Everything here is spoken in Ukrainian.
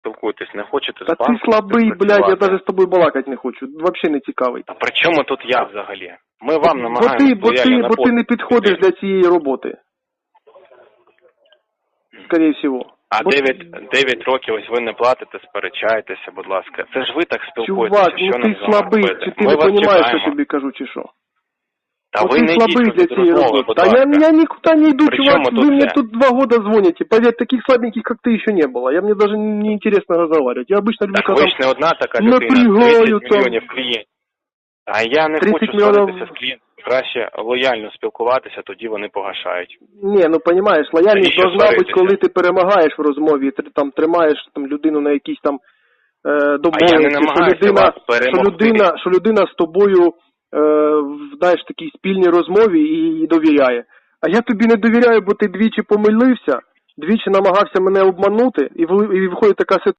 спілкуєтесь, не хочете з Та ти банком слабий, блядь, я співпрацювати. навіть з тобою балакати не хочу. Взагалі не цікавий. А при чому тут я взагалі? Ми вам бо намагаємося ти, бо ти, бо ти не підходиш для цієї роботи. Скорее всего. А Бо- 9, 9 років ось ви не платите, сперечаєтеся, будь ласка. Це ж ви так спілкуєтеся, Чувак, що ну нам ти з вами слабий, робити? чи ти Ми не вас розумієш, що чекаємо. тобі кажу, чи що? Та От ви ти не слабий йдіть для до цієї розмови, роботи. будь Та я, ласка. я никуда не иду, При чувак, чому тут вы мне це? тут два года звоните. Поверь, таких слабеньких, как ты, еще не было. Я мне даже не интересно разговаривать. Я обычно люблю, Так когда ви ж не одна така напрягаю людина, 30 там. мільйонів клієнтів. А я не 30 хочу мільйонів- сваритися з клієнтом. Краще лояльно спілкуватися, тоді вони погашають. Ні, ну понимаєш, лояльність Навіщо должна бути, сваритися? коли ти перемагаєш в розмові, і ти там тримаєш там людину на якійсь там е, А я не домовленості, що намагаюся людина, вас що перемогти. людина, що людина з тобою е, в знаєш, такій спільній розмові і, і довіряє. А я тобі не довіряю, бо ти двічі помилився, двічі намагався мене обманути, і, і виходить така ситуація.